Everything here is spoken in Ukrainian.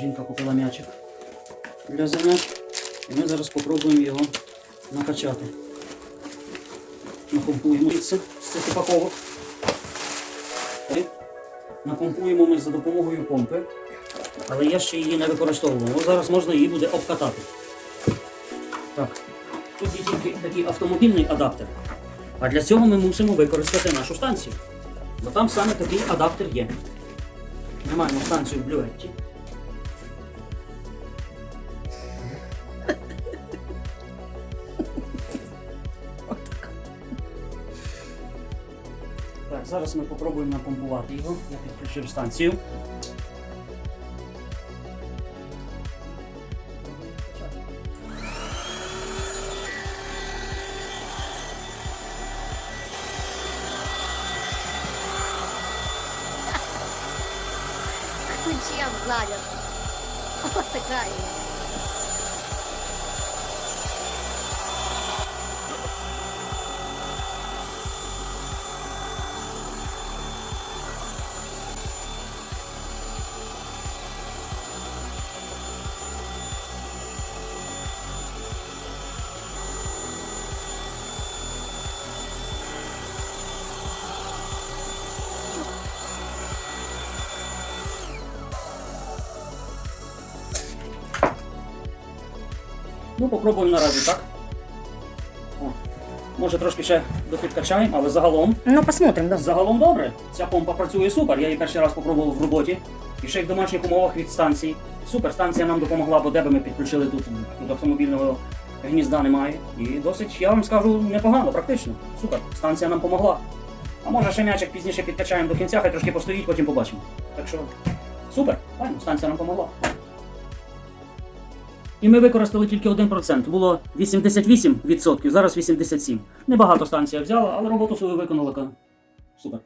жінка купила м'ячик для занять. І ми зараз спробуємо його накачати. Напомпуємо це з цих упаковок. Напомпуємо ми за допомогою помпи, але я ще її не використовував. Зараз можна її буде обкатати. Так, тут є тільки такий автомобільний адаптер. А для цього ми мусимо використати нашу станцію. Бо там саме такий адаптер є. Ми маємо станцію в блюетті. Так, зараз ми спробуємо напомпувати його. Я підключив станцію. Ключем занят. Вот такая. Ну, попробуємо наразі, так? О, може трошки ще допідкачаємо, але загалом Ну, посмотрим, да. Загалом добре. Ця помпа працює супер. Я її перший раз спробував в роботі. І ще й в домашніх умовах від станції. Супер, станція нам допомогла, бо де би ми підключили тут, тут автомобільного гнізда немає. І досить, я вам скажу, непогано, практично. Супер. Станція нам допомогла. А може ще м'ячик пізніше підкачаємо до кінця, хай трошки постоїть, потім побачимо. Так що супер, файно, станція нам допомогла. І ми використали тільки 1%. Було 88%, зараз 87%. Небагато станція взяла, але роботу свою виконала. Супер.